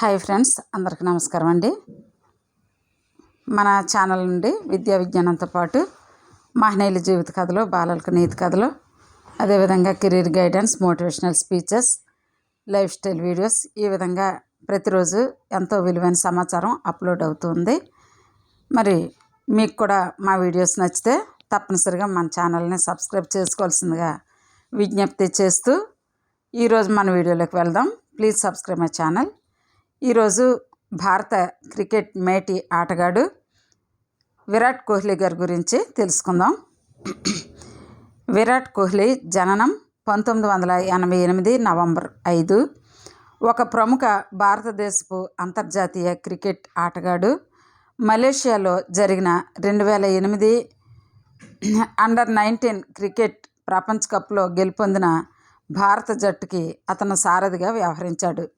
Hi friends అందరికీ నమస్కారం అండి. మన ఛానల్ నుండి విద్యా విజ్ఞానంతో పాటు మహనీయుల జీవిత కథలు బాలలకు నీతి కథలు అదేవిధంగా career guidance motivational speeches lifestyle videos ఈ విధంగా ప్రతిరోజు ఎంతో విలువైన సమాచారం అప్లోడ్ అవుతుంది. మరి మీకు కూడా మా వీడియోస్ నచ్చితే తప్పనిసరిగా మన ఛానల్ని సబ్స్క్రైబ్ చేసుకోవాల్సిందిగా విజ్ఞప్తి చేస్తూ ఈరోజు మన వీడియోలోకి వెళ్దాం. Please subscribe my channel. ఈరోజు భారత క్రికెట్ మేటి ఆటగాడు విరాట్ కోహ్లీ గారి గురించి తెలుసుకుందాం. విరాట్ కోహ్లీ జననం పంతొమ్మిది వందల ఎనభై ఎనిమిది నవంబర్ ఐదు. ఒక ప్రముఖ భారతదేశపు అంతర్జాతీయ క్రికెట్ ఆటగాడు. మలేషియాలో జరిగిన రెండు వేల ఎనిమిది అండర్ నైన్టీన్ క్రికెట్ ప్రపంచ కప్లో గెలుపొందిన భారత జట్టుకి అతను సారథిగా వ్యవహరించాడు.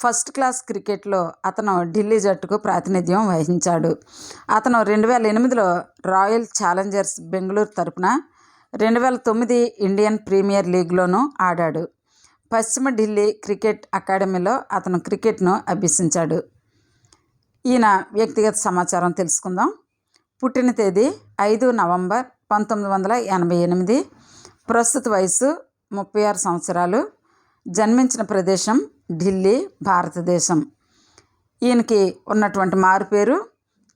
ఫస్ట్ క్లాస్ క్రికెట్లో అతను ఢిల్లీ జట్టుకు ప్రాతినిధ్యం వహించాడు. అతను రెండు వేల ఎనిమిదిలో రాయల్ ఛాలెంజర్స్ బెంగళూరు తరపున రెండు వేల తొమ్మిది ఇండియన్ ప్రీమియర్ లీగ్లోనూ ఆడాడు. పశ్చిమ ఢిల్లీ క్రికెట్ అకాడమీలో అతను క్రికెట్ను అభ్యసించాడు. ఈయన వ్యక్తిగత సమాచారం తెలుసుకుందాం. పుట్టిన తేదీ ఐదు నవంబర్ పంతొమ్మిది వందల ఎనభై ఎనిమిది. ప్రస్తుత వయసు ముప్పై ఆరు సంవత్సరాలు. జన్మించిన ప్రదేశం ఢిల్లీ భారతదేశం. ఈయనకి ఉన్నటువంటి మారుపేరు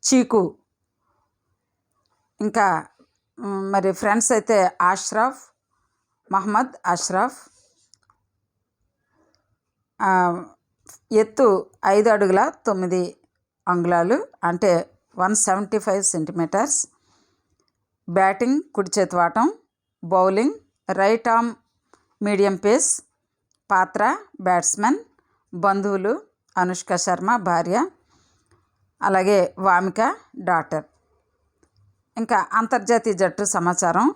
చీకు. ఇంకా మరి ఫ్రెండ్స్ అయితే అష్రఫ్ మహమ్మద్ అష్రఫ్ ఎత్తు ఐదు అడుగుల తొమ్మిది అంగుళాలు అంటే one seventy five centimetres. Batting కుడి చేతి వాటం bowling right arm medium pace పాత్ర బ్యాట్స్మెన్ బంధువులు అనుష్క శర్మ భార్య అలాగే వామిక డాటర్. ఇంకా అంతర్జాతీయ జట్టు సమాచారం.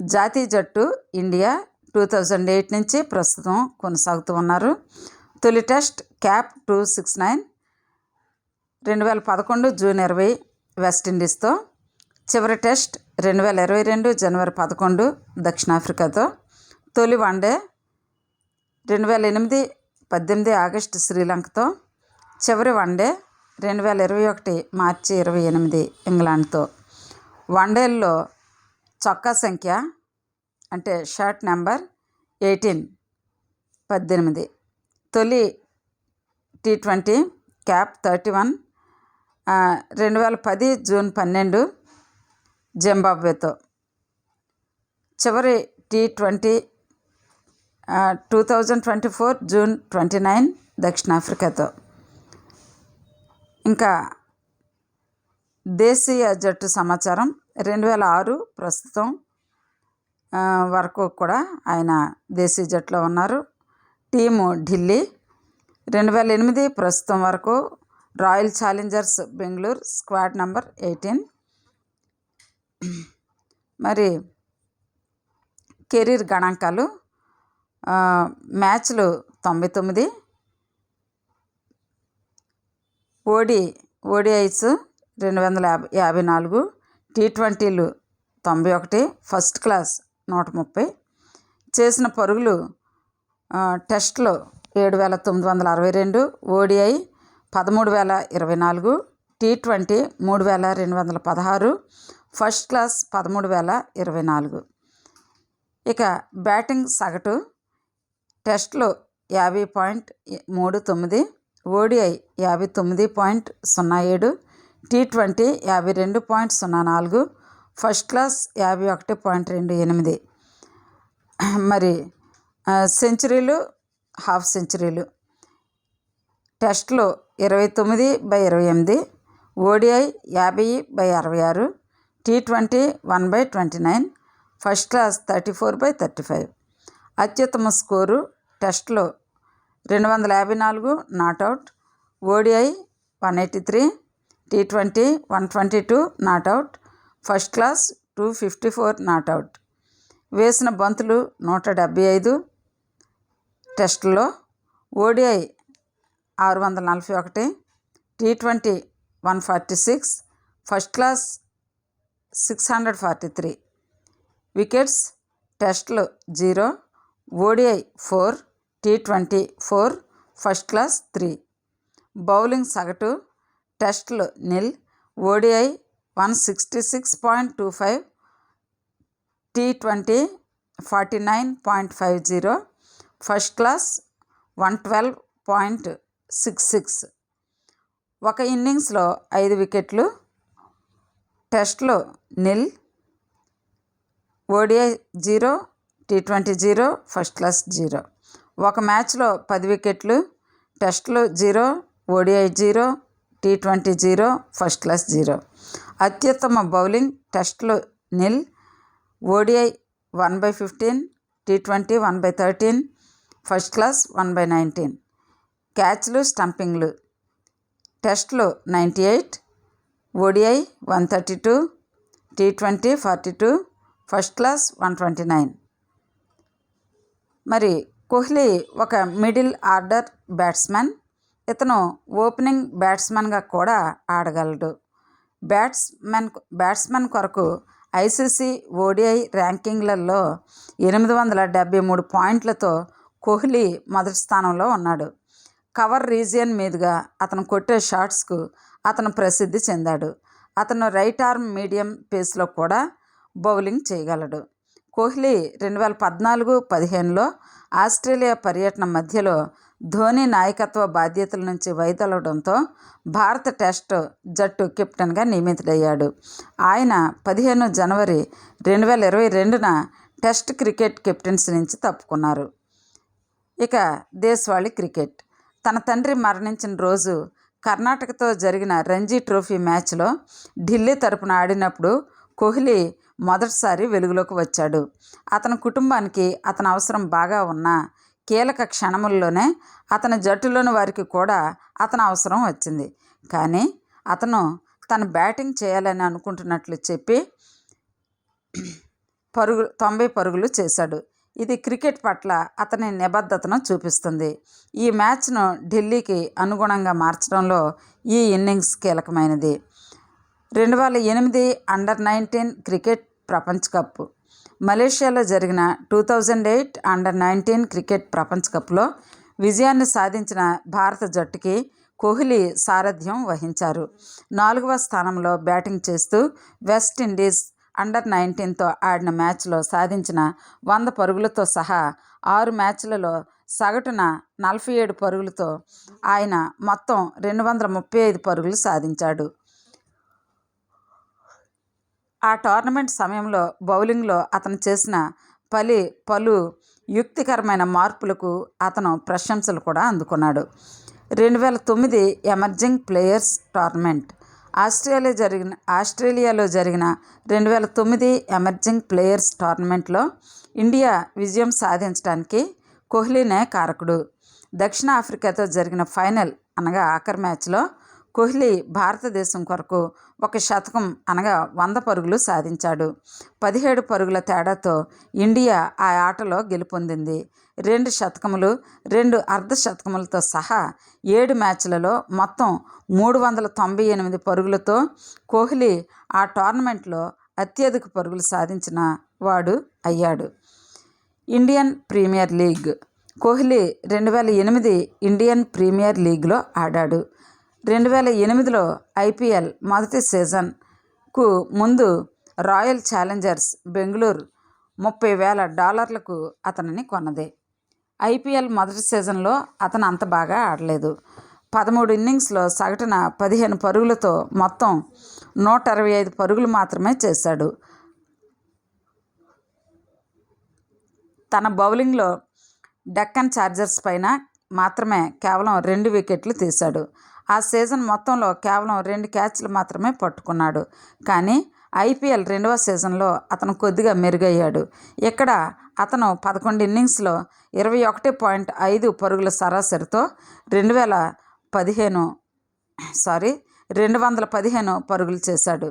జాతీయ జట్టు ఇండియా టూ థౌజండ్ ఎయిట్ నుంచి ప్రస్తుతం కొనసాగుతూ ఉన్నారు. తొలి test cap two six nine రెండు వేల పదకొండు జూన్ ఇరవై వెస్టిండీస్తో చివరి టెస్ట్ రెండు వేల ఇరవై రెండు జనవరి పదకొండు దక్షిణాఫ్రికాతో తొలి వన్డే రెండు వేల ఎనిమిది పద్దెనిమిది ఆగస్టు శ్రీలంకతో చివరి వన్డే రెండు వేల ఇరవై ఒకటి మార్చి ఇరవై ఎనిమిది ఇంగ్లాండ్తో. వన్డేల్లో చొక్కా సంఖ్య అంటే షర్ట్ నెంబర్ ఎయిటీన్ పద్దెనిమిది. తొలి T twenty cap thirty one రెండు వేల పది జూన్ పన్నెండు జింబాబ్వేతో. చివరి T twenty two thousand twenty four June twenty nine దక్షిణాఫ్రికాతో. ఇంకా దేశీయ జట్టు సమాచారం రెండు వేల ఆరు ప్రస్తుతం వరకు కూడా ఆయన దేశీయ జట్టులో ఉన్నారు. టీము ఢిల్లీ రెండు వేల ఎనిమిది ప్రస్తుతం వరకు royal challengers Bengaluru squad number eighteen. మరి కెరీర్ గణాంకాలు మ్యాచ్లు తొంభై తొమ్మిది ఓడి ఓడిఐస్ రెండు వందల యాభై యాభై నాలుగు టీ ట్వంటీలు తొంభై ఒకటి ఫస్ట్ క్లాస్ నూట ముప్పై. చేసిన పరుగులు టెస్ట్లు టెస్ట్లో ఏడు వేల తొమ్మిది వందల అరవై రెండు ఓడిఐ పదమూడు వేల ఇరవై నాలుగు టీ ట్వంటీ మూడు వేల రెండు వందల పదహారు ఫస్ట్ క్లాస్ పదమూడు వేల ఇరవై నాలుగు. ఇక బ్యాటింగ్ సగటు టెస్ట్లో యాభై పాయింట్ మూడు తొమ్మిది ఓడిఐ యాభై తొమ్మిది పాయింట్ సున్నా ఏడు టీ ట్వంటీ యాభై రెండు పాయింట్ సున్నా నాలుగు ఫస్ట్ క్లాస్ యాభై ఒకటి పాయింట్ రెండు ఎనిమిది. మరి సెంచరీలు హాఫ్ సెంచరీలు. టెస్ట్లో ఇరవై తొమ్మిది బై ఇరవై ఎనిమిది ఓడిఐ యాభై బై అరవై ఆరు T twenty one by twenty nine first class thirty four by thirty five. అత్యుత్తమ స్కోరు టెస్ట్లు రెండు వందల యాభై నాలుగు not out ODI one eighty three T twenty one twenty two not out first class two fifty four not out. వేసిన బంతులు నూట డెబ్భై ఐదు టెస్టుల్లో ఓడిఐ ఆరు వందల నలభై ఒకటి T twenty one forty six first class six hundred forty three. Wickets టెస్ట్లు zero ODI four T twenty four first class three. Bowling సగటు టెస్ట్లు nil ODI one sixty six point two five T twenty forty nine point five zero first class one twelve point six six. ఒక ఇన్నింగ్స్లో ఐదు వికెట్లు టెస్ట్లో nil ODI zero T twenty zero first class zero ఒక మ్యాచ్లో పది వికెట్లు టెస్ట్లు zero ODI zero T twenty zero first class zero అత్యుత్తమ బౌలింగ్ టెస్ట్లు nil ODI one by fifteen T twenty one by thirteen first class one by nineteen క్యాచ్లు స్టంపింగ్లు. టెస్ట్లు ninety eight ODI one thirty two T twenty forty two first class one twenty nine మరి కోహ్లీ ఒక middle order batsmen. ఇతను opening బ్యాట్స్మెన్గా కూడా ఆడగలడు. Batsmen batsmen కొరకు ICC ODI ర్యాంకింగ్లలో ఎనిమిది వందల డెబ్బై మూడు పాయింట్లతో కోహ్లీ మొదటి స్థానంలో ఉన్నాడు. కవర్ రీజియన్ మీదుగా అతను కొట్టే షాట్స్కు అతను ప్రసిద్ధి చెందాడు. అతను రైట్ ఆర్మ్ మీడియం పేస్లో కూడా బౌలింగ్ చేయగలడు. కోహ్లీ రెండు వేల పద్నాలుగు పదిహేనులో ఆస్ట్రేలియా పర్యటన మధ్యలో ధోని నాయకత్వ బాధ్యతల నుంచి వైదొలగడంతో భారత టెస్ట్ జట్టు కెప్టెన్గా నియమితుడయ్యాడు. ఆయన పదిహేను జనవరి రెండు వేల ఇరవై రెండున టెస్ట్ క్రికెట్ కెప్టెన్సీ నుంచి తప్పుకున్నారు. ఇక దేశవాళి క్రికెట్. తన తండ్రి మరణించిన రోజు కర్ణాటకతో జరిగిన రంజీ ట్రోఫీ మ్యాచ్లో ఢిల్లీ తరపున ఆడినప్పుడు కోహ్లీ మొదటిసారి వెలుగులోకి వచ్చాడు. అతని కుటుంబానికి అతని అవసరం బాగా ఉన్న కీలక క్షణముల్లోనే అతని జట్టులోని వారికి కూడా అతని అవసరం వచ్చింది. కానీ అతను తన బ్యాటింగ్ చేయాలని అనుకుంటున్నట్లు చెప్పి పరుగు తొంభై పరుగులు చేశాడు. ఇది క్రికెట్ పట్ల అతని నిబద్ధతను చూపిస్తుంది. ఈ మ్యాచ్ను ఢిల్లీకి అనుగుణంగా మార్చడంలో ఈ ఇన్నింగ్స్ కీలకమైనది. రెండు వేల ఎనిమిది అండర్ నైన్టీన్ క్రికెట్ ప్రపంచ కప్ మలేషియాలో జరిగిన two thousand eight under nineteen cricket ప్రపంచ కప్లో విజయాన్ని సాధించిన భారత జట్టుకి కోహ్లీ సారథ్యం వహించారు. నాలుగవ స్థానంలో బ్యాటింగ్ చేస్తూ వెస్టిండీస్ అండర్ నైన్టీన్తో ఆడిన మ్యాచ్లో సాధించిన వంద పరుగులతో సహా ఆరు మ్యాచ్లలో సగటున నలభై ఏడు పరుగులతో ఆయన మొత్తం రెండు వందల ముప్పై ఐదు పరుగులు సాధించాడు. ఆ టోర్నమెంట్ సమయంలో బౌలింగ్లో అతను చేసిన పలి పలు యుక్తికరమైన మార్పులకు అతను ప్రశంసలు కూడా అందుకున్నాడు. రెండు వేల తొమ్మిది ఎమర్జింగ్ ప్లేయర్స్ టోర్నమెంట్. ఆస్ట్రేలియా జరిగిన ఆస్ట్రేలియాలో జరిగిన రెండు వేల తొమ్మిది ఎమర్జింగ్ ప్లేయర్స్ టోర్నమెంట్లో ఇండియా విజయం సాధించడానికి కోహ్లీనే కారకుడు. దక్షిణాఫ్రికాతో జరిగిన ఫైనల్ అనగా ఆఖరి మ్యాచ్లో కోహ్లీ భారతదేశం కొరకు ఒక శతకం అనగా వంద పరుగులు సాధించాడు. పదిహేడు పరుగుల తేడాతో ఇండియా ఆ ఆటలో గెలుపొందింది. రెండు శతకములు రెండు అర్ధ శతకములతో సహా ఏడు మ్యాచ్లలో మొత్తం మూడు వందల తొంభై ఎనిమిది పరుగులతో కోహ్లీ ఆ టోర్నమెంట్లో అత్యధిక పరుగులు సాధించిన వాడు అయ్యాడు. Indian premier league. కోహ్లీ రెండు వేల ఎనిమిది ఇండియన్ ప్రీమియర్ లీగ్లో ఆడాడు. రెండు వేల ఎనిమిదిలో ఐపీఎల్ మొదటి సీజన్కు ముందు రాయల్ ఛాలెంజర్స్ బెంగళూరు ముప్పై వేల డాలర్లకు అతనిని కొన్నది. ఐపీఎల్ మొదటి సీజన్లో అతను అంత బాగా ఆడలేదు. పదమూడు ఇన్నింగ్స్లో సగటున పదిహేను పరుగులతో మొత్తం నూట అరవై ఐదు పరుగులు మాత్రమే చేశాడు. తన బౌలింగ్లో డెక్కన్ ఛార్జర్స్ పైన మాత్రమే కేవలం రెండు వికెట్లు తీశాడు. ఆ సీజన్ మొత్తంలో కేవలం రెండు క్యాచ్లు మాత్రమే పట్టుకున్నాడు. కానీ ఐపీఎల్ రెండవ సీజన్లో అతను కొద్దిగా మెరుగయ్యాడు. ఇక్కడ అతను పదకొండు ఇన్నింగ్స్లో ఇరవై ఒకటి పాయింట్ ఐదు పరుగుల సరాసరితో రెండు వేల పదిహేను సారీ రెండు వందల పదిహేను పరుగులు చేశాడు.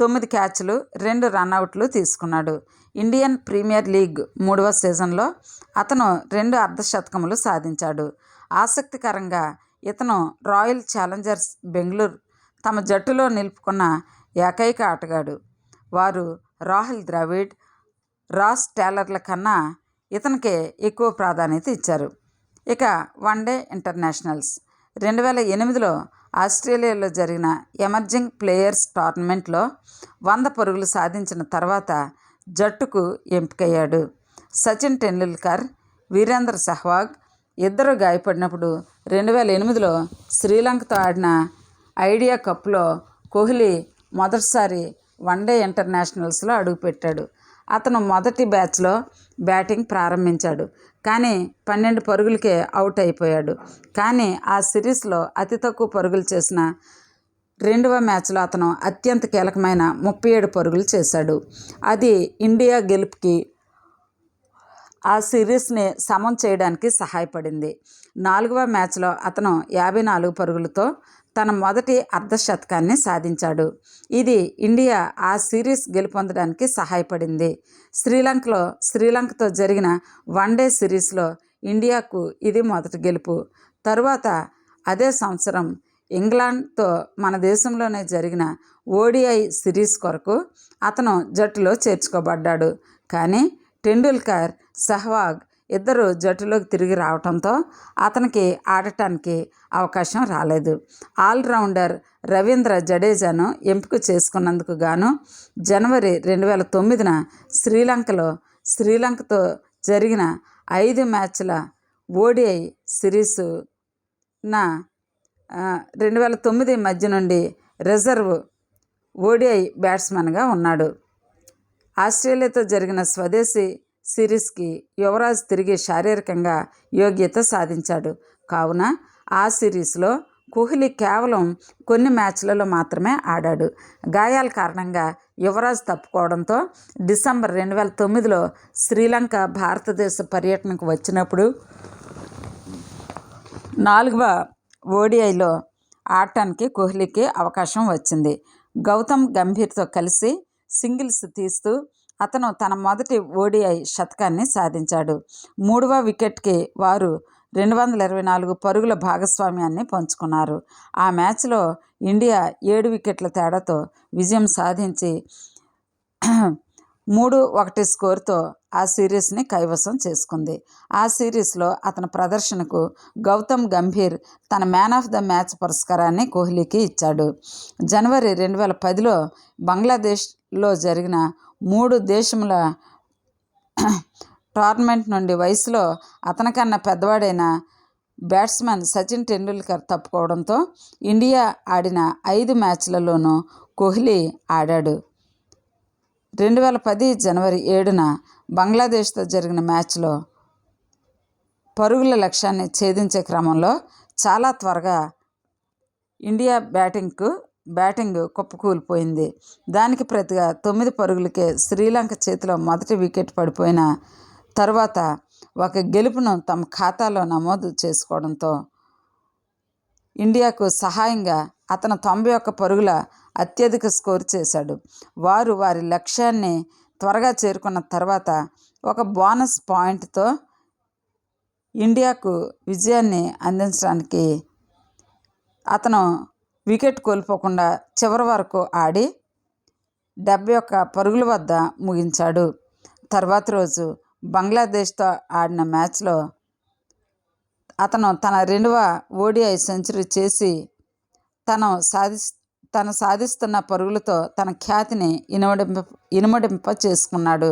తొమ్మిది క్యాచ్లు రెండు రన్అవుట్లు తీసుకున్నాడు. ఇండియన్ ప్రీమియర్ లీగ్ మూడవ సీజన్లో అతను రెండు అర్ధశతకములు సాధించాడు. ఆసక్తికరంగా ఇతను రాయల్ ఛాలెంజర్స్ బెంగళూరు తమ జట్టులో నిలుపుకున్న ఏకైక ఆటగాడు. వారు రాహుల్ ద్రవిడ్ రాస్ టేలర్ల కన్నా ఇతనికే ఎక్కువ ప్రాధాన్యత ఇచ్చారు. ఇక వన్డే ఇంటర్నేషనల్స్. రెండు వేల ఎనిమిదిలో ఆస్ట్రేలియాలో జరిగిన ఎమర్జింగ్ ప్లేయర్స్ టోర్నమెంట్లో వంద పరుగులు సాధించిన తర్వాత జట్టుకు ఎంపికయ్యాడు. సచిన్ టెండూల్కర్ వీరేంద్ర సెహ్వాగ్ ఇద్దరు గాయపడినప్పుడు రెండు వేల ఎనిమిదిలో శ్రీలంకతో ఆడిన ఐడియా కప్లో కోహ్లీ మొదటిసారి వన్డే ఇంటర్నేషనల్స్లో అడుగుపెట్టాడు. అతను మొదటి బ్యాచ్లో బ్యాటింగ్ ప్రారంభించాడు. కానీ పన్నెండు పరుగులకే అవుట్ అయిపోయాడు. కానీ ఆ సిరీస్లో అతి తక్కువ పరుగులు చేసిన రెండవ మ్యాచ్లో అతను అత్యంత కీలకమైన ముప్పై ఏడు పరుగులు చేశాడు. అది ఇండియా గెలుపుకి ఆ సిరీస్ని సమం చేయడానికి సహాయపడింది. నాలుగవ మ్యాచ్లో అతను యాభై నాలుగు పరుగులతో తన మొదటి అర్ధశతకాన్ని సాధించాడు. ఇది ఇండియా ఆ సిరీస్ గెలుపొందడానికి సహాయపడింది. శ్రీలంకలో శ్రీలంకతో జరిగిన వన్డే సిరీస్లో ఇండియాకు ఇది మొదటి గెలుపు. తరువాత అదే సంవత్సరం ఇంగ్లాండ్తో మన దేశంలోనే జరిగిన ఓడిఐ సిరీస్ కొరకు అతను జట్టులో చేర్చుకోబడ్డాడు. కానీ టెండూల్కర్ సెహ్వాగ్ ఇద్దరు జట్టులోకి తిరిగి రావడంతో అతనికి ఆడటానికి అవకాశం రాలేదు. ఆల్రౌండర్ రవీంద్ర జడేజాను ఎంపిక చేసుకున్నందుకు గాను జనవరి రెండు వేల తొమ్మిదిన శ్రీలంకలో శ్రీలంకతో జరిగిన ఐదు మ్యాచ్ల ఓడిఐ సిరీసు నా రెండు వేల తొమ్మిది మధ్య నుండి రిజర్వ్ ఓడిఐ బ్యాట్స్మెన్గా ఉన్నాడు. ఆస్ట్రేలియాతో జరిగిన స్వదేశీ సిరీస్కి యువరాజ్ తిరిగి శారీరకంగా యోగ్యత సాధించాడు. కావున ఆ సిరీస్లో కోహ్లీ కేవలం కొన్ని మ్యాచ్లలో మాత్రమే ఆడాడు. గాయాల కారణంగా యువరాజ్ తప్పుకోవడంతో డిసెంబర్ రెండు వేల తొమ్మిదిలో శ్రీలంక భారతదేశ పర్యటనకు వచ్చినప్పుడు నాలుగవ ఓడిఐలో ఆడటానికి కోహ్లీకి అవకాశం వచ్చింది. గౌతమ్ గంభీర్తో కలిసి సింగిల్స్ తీస్తూ అతను తన మొదటి ఓడిఐ శతకాన్ని సాధించాడు. మూడవ వికెట్కి వారు రెండు వందల ఇరవై నాలుగు పరుగుల భాగస్వామ్యాన్ని పంచుకున్నారు. ఆ మ్యాచ్లో ఇండియా ఏడు వికెట్ల తేడాతో విజయం సాధించి మూడు ఒకటి స్కోర్తో ఆ సిరీస్ని కైవసం చేసుకుంది. ఆ సిరీస్లో అతని ప్రదర్శనకు గౌతమ్ గంభీర్ తన మ్యాన్ ఆఫ్ ద మ్యాచ్ పురస్కారాన్ని కోహ్లీకి ఇచ్చాడు. జనవరి రెండు వేల పదిలో బంగ్లాదేశ్లో జరిగిన మూడు దేశముల టోర్నమెంట్ నుండి వయసులో అతనికన్నా పెద్దవాడైన బ్యాట్స్మెన్ సచిన్ టెండూల్కర్ తప్పుకోవడంతో ఇండియా ఆడిన ఐదు మ్యాచ్లలోనూ కోహ్లీ ఆడాడు. రెండు వేల పది జనవరి ఏడున బంగ్లాదేశ్తో జరిగిన మ్యాచ్లో పరుగుల లక్ష్యాన్ని ఛేదించే క్రమంలో చాలా త్వరగా ఇండియా బ్యాటింగ్కు బ్యాటింగ్ కుప్పకూలిపోయింది దానికి ప్రతిగా తొమ్మిది పరుగులకే శ్రీలంక చేతిలో మొదటి వికెట్ పడిపోయిన తర్వాత ఒక గెలుపును తమ ఖాతాలో నమోదు చేసుకోవడంతో ఇండియాకు సహాయంగా అతను తొంభై ఒక్క పరుగుల అత్యధిక స్కోర్ చేశాడు. వారు వారి లక్ష్యాన్ని త్వరగా చేరుకున్న తర్వాత ఒక బోనస్ పాయింట్తో ఇండియాకు విజయాన్ని అందించడానికి అతను వికెట్ కోల్పోకుండా చివరి వరకు ఆడి డెబ్బై ఒక్క పరుగుల వద్ద ముగించాడు. తర్వాత రోజు బంగ్లాదేశ్తో ఆడిన మ్యాచ్లో అతను తన రెండవ ఓడిఐ సెంచరీ చేసి తను సాధి తను సాధిస్తున్న పరుగులతో తన ఖ్యాతిని ఇనుమడింప ఇనుమడింప చేసుకున్నాడు.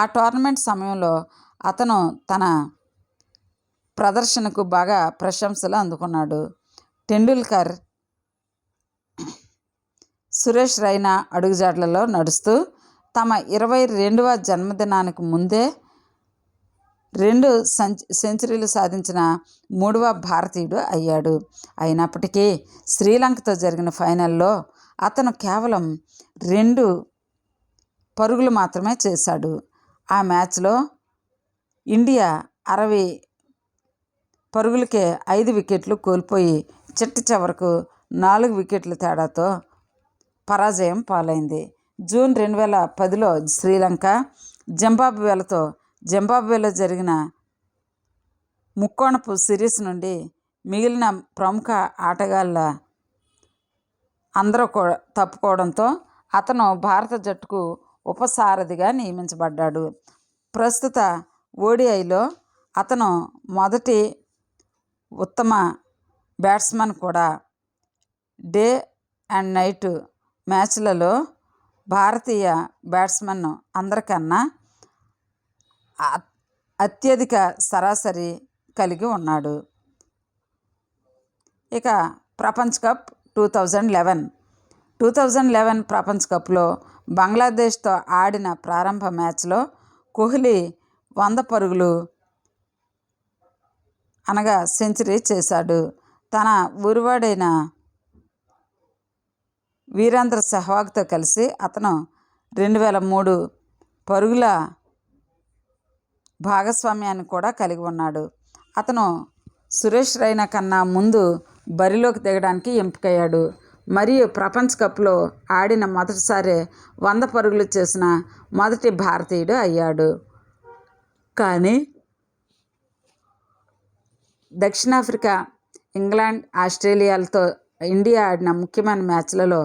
ఆ టోర్నమెంట్ సమయంలో అతను తన ప్రదర్శనకు బాగా ప్రశంసలు అందుకున్నాడు. టెండూల్కర్ సురేష్ రైనా అడుగుజాడలలో నడుస్తూ తమ ఇరవై రెండవ జన్మదినానికి ముందే రెండు సెంచరీలు సాధించిన మూడవ భారతీయుడు అయ్యాడు. అయినప్పటికీ శ్రీలంకతో జరిగిన ఫైనల్లో అతను కేవలం రెండు పరుగులు మాత్రమే చేశాడు. ఆ మ్యాచ్లో ఇండియా అరవై పరుగులకే ఐదు వికెట్లు కోల్పోయి చిట్ట చివరకు నాలుగు వికెట్ల తేడాతో పరాజయం పాలైంది. జూన్ రెండు వేల పదిలో శ్రీలంక జింబాబ్వేలతో జింబాబ్వేలో జరిగిన ముక్కోణపు సిరీస్ నుండి మిగిలిన ప్రముఖ ఆటగాళ్ళ అందరూ తప్పుకోవడంతో అతను భారత జట్టుకు ఉపసారథిగా నియమించబడ్డాడు. ప్రస్తుత ఓడిఐలో అతను మొదటి ఉత్తమ బ్యాట్స్మన్ కూడా. డే అండ్ నైట్ మ్యాచ్లలో భారతీయ బ్యాట్స్మన్ అందరికన్నా అత్యధిక సరాసరి కలిగి ఉన్నాడు. ఇక ప్రపంచ్ cup two thousand eleven. Two thousand eleven ప్రపంచ కప్లో బంగ్లాదేశ్తో ఆడిన ప్రారంభ మ్యాచ్లో కోహ్లీ వంద పరుగులు అనగా సెంచరీ చేశాడు. తన ఊరివాడైన వీరేంద్ర సెహ్వాగ్తో కలిసి అతను రెండు వేల మూడు పరుగుల భాగస్వామ్యాన్ని కూడా కలిగి ఉన్నాడు. అతను సురేష్ రైనా కన్నా ముందు బరిలోకి దిగడానికి ఎంపికయ్యాడు. మరియు ప్రపంచ కప్లో ఆడిన మొదటిసారి వంద పరుగులు చేసిన మొదటి భారతీయుడు అయ్యాడు. కానీ దక్షిణాఫ్రికా ఇంగ్లాండ్ ఆస్ట్రేలియాలతో ఇండియా ఆడిన ముఖ్యమైన మ్యాచ్లలో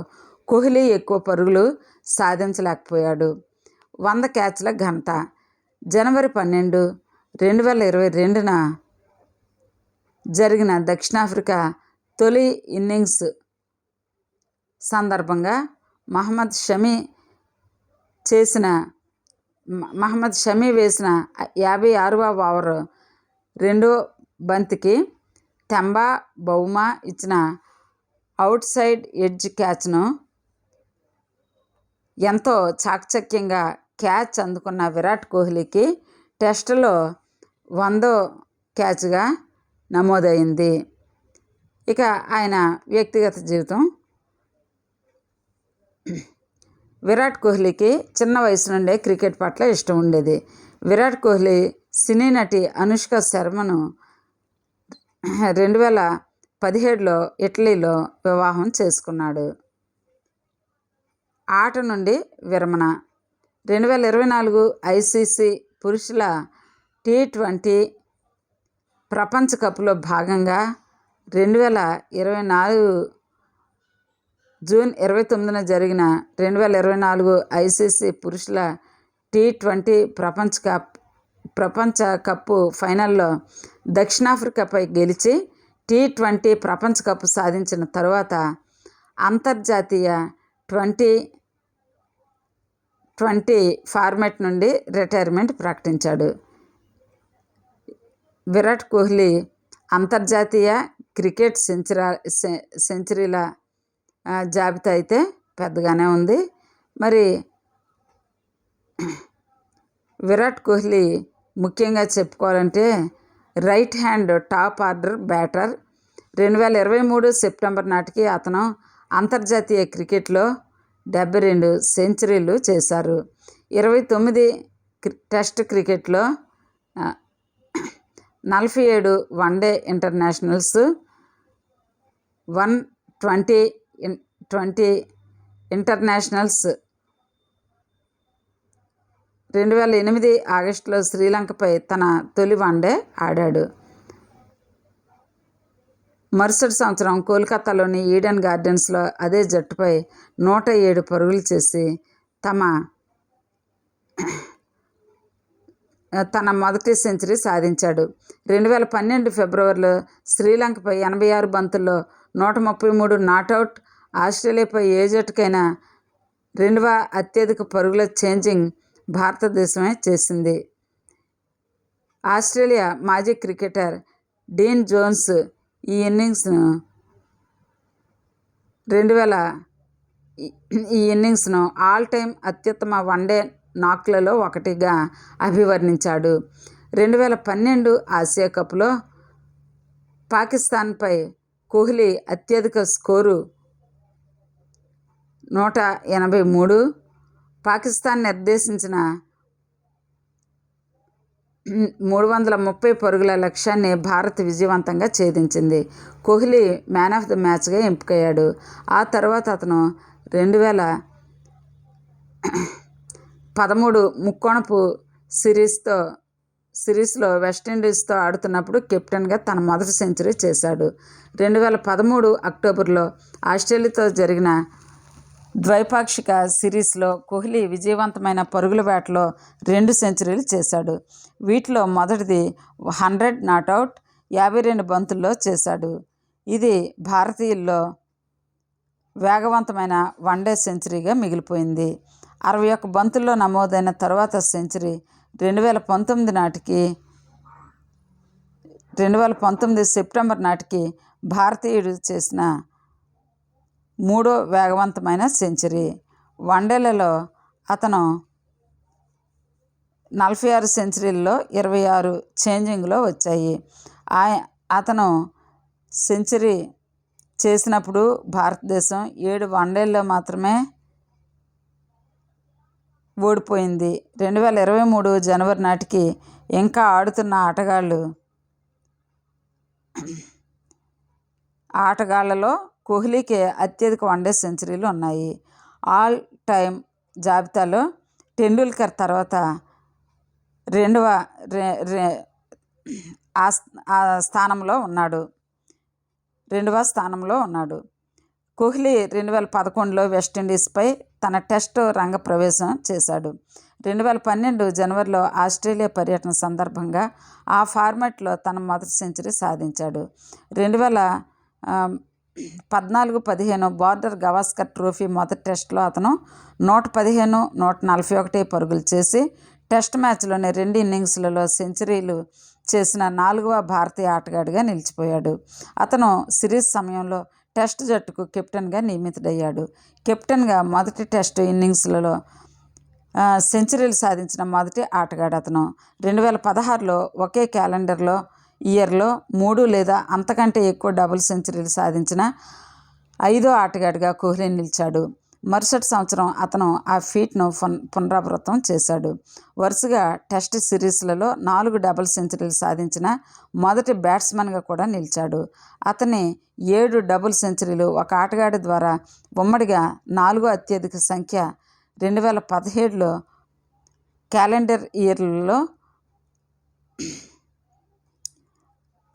కోహ్లీ ఎక్కువ పరుగులు సాధించలేకపోయాడు. వంద క్యాచ్ల ఘనత. జనవరి పన్నెండు రెండు వేల ఇరవై రెండున జరిగిన దక్షిణాఫ్రికా తొలి ఇన్నింగ్స్ సందర్భంగా మహమ్మద్ షమీ చేసిన మహమ్మద్ షమీ వేసిన యాభై ఆరవ ఓవర్ రెండో బంతికి తెంబా బౌమా ఇచ్చిన అవుట్ సైడ్ ఎడ్జ్ క్యాచ్ను ఎంతో చాకచక్యంగా క్యాచ్ అందుకున్న విరాట్ కోహ్లీకి టెస్టులో వందో క్యాచ్గా నమోదైంది. ఇక ఆయన వ్యక్తిగత జీవితం. విరాట్ కోహ్లీకి చిన్న వయసు నుండే క్రికెట్ పట్ల ఇష్టం ఉండేది. విరాట్ కోహ్లీ సినీ నటి అనుష్క శర్మను రెండు వేల పదిహేడులో ఇటలీలో వివాహం చేసుకున్నాడు. ఆట నుండి విరమణ. రెండు వేల ఇరవై నాలుగు ఐసీసీ పురుషుల టీ ట్వంటీ ప్రపంచ కప్లో భాగంగా రెండు వేల ఇరవై నాలుగు జూన్ ఇరవై తొమ్మిదిన జరిగిన రెండు వేల ఇరవై నాలుగు ఐసీసీ పురుషుల టీ ట్వంటీ ప్రపంచ కప్ ప్రపంచ కప్పు ఫైనల్లో దక్షిణాఫ్రికాపై గెలిచి టీ ట్వంటీ ప్రపంచ కప్ సాధించిన తరువాత అంతర్జాతీయ ట్వంటీ ట్వంటీ ఫార్మాట్ నుండి రిటైర్మెంట్ ప్రకటించాడు. విరాట్ కోహ్లీ అంతర్జాతీయ క్రికెట్ సెంచరా సె- సెంచరీల జాబితా అయితే పెద్దగానే ఉంది. మరి విరాట్ కోహ్లీ ముఖ్యంగా చెప్పుకోవాలంటే right hand top order batter. రెండు వేల ఇరవై మూడు సెప్టెంబర్ నాటికి అతను అంతర్జాతీయ క్రికెట్లో డెబ్బై రెండు సెంచరీలు చేశారు. ఇరవై తొమ్మిది టెస్ట్ క్రికెట్లో నలభై ఏడు one day internationals one twenty in twenty internationals రెండు వేల ఎనిమిది ఆగస్టులో శ్రీలంకపై తన తొలి వన్డే ఆడాడు. మరుసటి సంవత్సరం కోల్కతాలోని ఈడెన్ గార్డెన్స్లో అదే జట్టుపై నూట ఏడు పరుగులు చేసి తమ తన మొదటి సెంచరీ సాధించాడు. రెండు వేల పన్నెండు ఫిబ్రవరిలో శ్రీలంకపై ఎనభై ఆరు బంతుల్లో నూట ముప్పై మూడు నాటౌట్ ఆస్ట్రేలియాపై ఏ జట్టుకైనా రెండవ అత్యధిక పరుగుల చేంజింగ్ భారతదేశమే చేసింది. ఆస్ట్రేలియా మాజీ క్రికెటర్ డీన్ జోన్స్ ఈ ఇన్నింగ్స్ను రెండు వేల ఈ- ఇన్నింగ్స్ను ఆల్ టైమ్ అత్యుత్తమ వన్డే నాక్లలో ఒకటిగా అభివర్ణించాడు. రెండు వేల పన్నెండు ఆసియా కప్లో పాకిస్తాన్పై కోహ్లీ అత్యధిక స్కోరు నూట ఎనభై మూడు పాకిస్తాన్ నిర్దేశించిన మూడు వందల ముప్పై పరుగుల లక్ష్యాన్ని భారత్ విజయవంతంగా ఛేదించింది. కోహ్లీ మ్యాన్ ఆఫ్ ద మ్యాచ్గా ఎంపికయ్యాడు. ఆ తర్వాత అతను రెండు వేల పదమూడు ముక్కోణపు సిరీస్తో సిరీస్లో వెస్టిండీస్తో ఆడుతున్నప్పుడు కెప్టెన్గా తన మొదటి సెంచరీ చేశాడు. రెండు వేల పదమూడు అక్టోబర్లో ఆస్ట్రేలియాతో జరిగిన ద్వైపాక్షిక సిరీస్లో కోహ్లీ విజయవంతమైన పరుగుల వేటలో రెండు సెంచరీలు చేశాడు. వీటిలో మొదటిది హండ్రెడ్ నాట్అవుట్ యాభై రెండు బంతుల్లో చేశాడు. ఇది భారతీయుల్లో వేగవంతమైన వన్డే సెంచరీగా మిగిలిపోయింది. అరవై ఒక్క బంతుల్లో నమోదైన తర్వాత సెంచరీ రెండు వేల పంతొమ్మిది నాటికి రెండు వేల పంతొమ్మిది సెప్టెంబర్ నాటికి భారతీయుడు చేసిన మూడో వేగవంతమైన సెంచరీ. వన్డేలలో అతను నలభై ఆరు సెంచరీల్లో ఇరవై ఆరు చేంజింగ్లో వచ్చాయి. ఆయ అతను సెంచరీ చేసినప్పుడు భారతదేశం ఏడు వన్డేల్లో మాత్రమే ఓడిపోయింది. రెండు వేల ఇరవై మూడు జనవరి నాటికి ఇంకా ఆడుతున్న ఆటగాళ్ళు ఆటగాళ్ళలో కోహ్లీకి అత్యధిక వన్డే సెంచరీలు ఉన్నాయి. ఆల్ టైమ్ జాబితాలో టెండూల్కర్ తర్వాత రెండవ ఆ స్థానంలో ఉన్నాడు. రెండవ స్థానంలో ఉన్నాడు. కోహ్లీ రెండు వేల పదకొండులో వెస్టిండీస్పై తన టెస్ట్ రంగ ప్రవేశం చేశాడు. రెండు వేల పన్నెండు జనవరిలో ఆస్ట్రేలియా పర్యటన సందర్భంగా ఆ ఫార్మాట్లో తన మొదటి సెంచరీ సాధించాడు. రెండు వేల పద్నాలుగు పదిహేను బార్డర్ గవాస్కర్ ట్రోఫీ మొదటి టెస్ట్లో అతను నూట పదిహేను నూట నలభై ఒకటి పరుగులు చేసి టెస్ట్ మ్యాచ్లోని రెండు ఇన్నింగ్స్లలో సెంచరీలు చేసిన నాలుగవ భారతీయ ఆటగాడిగా నిలిచిపోయాడు. అతను సిరీస్ సమయంలో టెస్ట్ జట్టుకు కెప్టెన్గా నియమితుడయ్యాడు. కెప్టెన్గా మొదటి టెస్ట్ ఇన్నింగ్స్లలో సెంచరీలు సాధించిన మొదటి ఆటగాడు అతను. రెండు వేల పదహారులో ఒకే క్యాలెండర్లో ఇయర్లో మూడు లేదా అంతకంటే ఎక్కువ డబుల్ సెంచరీలు సాధించిన ఐదో ఆటగాడిగా కోహ్లీ నిలిచాడు. మరుసటి సంవత్సరం అతను ఆ ఫీట్ను పున్ పునరావృతం చేశాడు. వరుసగా టెస్ట్ సిరీస్లలో నాలుగు డబుల్ సెంచరీలు సాధించిన మొదటి బ్యాట్స్మెన్గా కూడా నిలిచాడు. అతని ఏడు డబుల్ సెంచరీలు ఒక ఆటగాడి ద్వారా ఉమ్మడిగా నాలుగో అత్యధిక సంఖ్య రెండు వేల పదిహేడులో క్యాలెండర్ ఇయర్లలో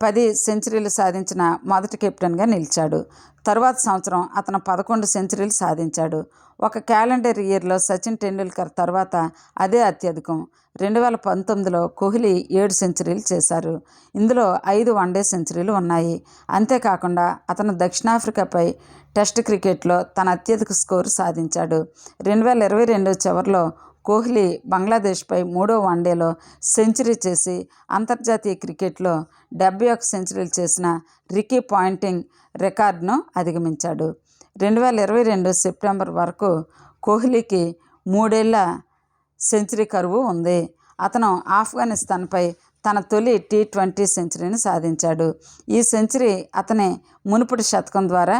పది సెంచరీలు సాధించిన మొదటి కెప్టెన్గా నిలిచాడు. తరువాత సంవత్సరం అతను పదకొండు సెంచరీలు సాధించాడు. ఒక క్యాలెండర్ ఇయర్లో సచిన్ టెండూల్కర్ తర్వాత అదే అత్యధికం. రెండు వేల పంతొమ్మిదిలో కోహ్లీ ఏడు సెంచరీలు చేశారు. ఇందులో ఐదు వన్డే సెంచరీలు ఉన్నాయి. అంతేకాకుండా అతను దక్షిణాఫ్రికాపై టెస్ట్ క్రికెట్లో తన అత్యధిక స్కోరు సాధించాడు. రెండు వేల ఇరవై రెండు చివరిలో కోహ్లీ బంగ్లాదేశ్పై మూడో వన్డేలో సెంచరీ చేసి అంతర్జాతీయ క్రికెట్లో డెబ్బై ఒక్క సెంచరీలు చేసిన రికీ పాయింటింగ్ రికార్డును అధిగమించాడు. రెండు వేల ఇరవై రెండు సెప్టెంబర్ వరకు కోహ్లీకి మూడేళ్ళ సెంచరీ కరువు ఉంది. అతను ఆఫ్ఘనిస్తాన్పై తన తొలి టీ ట్వంటీ సెంచరీని సాధించాడు. ఈ సెంచరీ అతని మునుపటి శతకం ద్వారా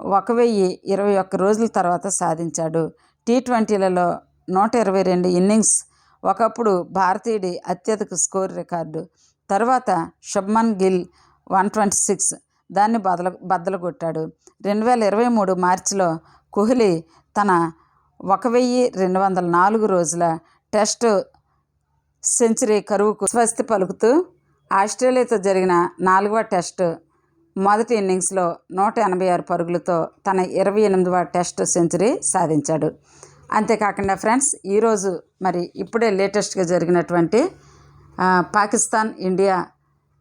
ఒక వెయ్యి ఇరవై ఒక్క రోజుల తర్వాత సాధించాడు. టీ ట్వంటీలలో నూట ఇరవై రెండు ఇన్నింగ్స్. ఒకప్పుడు భారతీయుడి అత్యధిక స్కోర్ రికార్డు. తర్వాత Shubman Gill one twenty six దాన్ని బదల బద్దలు కొట్టాడు రెండు వేల ఇరవై మూడు మార్చిలో కోహ్లీ తన ఒక వెయ్యి రెండు వందల నాలుగు రోజుల టెస్ట్ సెంచరీ కరువుకు స్వస్తి పలుకుతూ ఆస్ట్రేలియాతో జరిగిన నాలుగవ టెస్ట్ మొదటి ఇన్నింగ్స్లో నూట ఎనభై ఆరు పరుగులతో తన ఇరవై ఎనిమిదవ టెస్ట్ సెంచరీ సాధించాడు. అంతేకాకుండా ఫ్రెండ్స్ ఈరోజు మరి ఇప్పుడే లేటెస్ట్గా జరిగినటువంటి పాకిస్తాన్ ఇండియా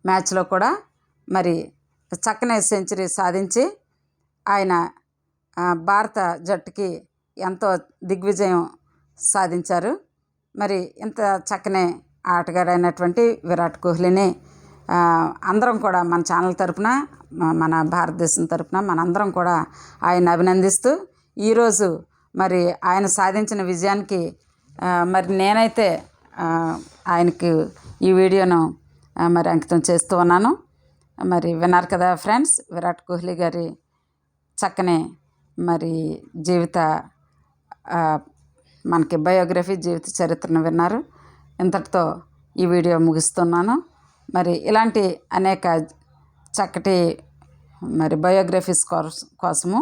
మ్యాచ్లో కూడా మరి చక్కని సెంచరీ సాధించి ఆయన భారత జట్టుకి ఎంతో దిగ్విజయం సాధించారు. మరి ఇంత చక్కని ఆటగాడైనటువంటి విరాట్ కోహ్లీని అందరం కూడా మన ఛానల్ తరపున మన భారతదేశం తరపున మనందరం కూడా ఆయన అభినందిస్తూ ఈరోజు మరి ఆయన సాధించిన విజయానికి మరి నేనైతే ఆయనకి ఈ వీడియోను మరి అంకితం చేస్తూ ఉన్నాను. మరి విన్నారు కదా ఫ్రెండ్స్ విరాట్ కోహ్లీ గారి చక్కని మరి జీవిత మనకి బయోగ్రఫీ జీవిత చరిత్రను విన్నారు. ఇంతటితో ఈ వీడియో ముగిస్తున్నాను. మరి ఇలాంటి అనేక చక్కటి మరి బయోగ్రఫీస్ కోసము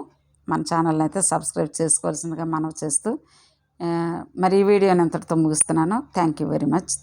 మన ఛానల్ని అయితే సబ్స్క్రైబ్ చేసుకోవాల్సిందిగా మనం చేస్తూ మరి ఈ వీడియోని ఇంతటితో ముగిస్తున్నాను. Thank you very much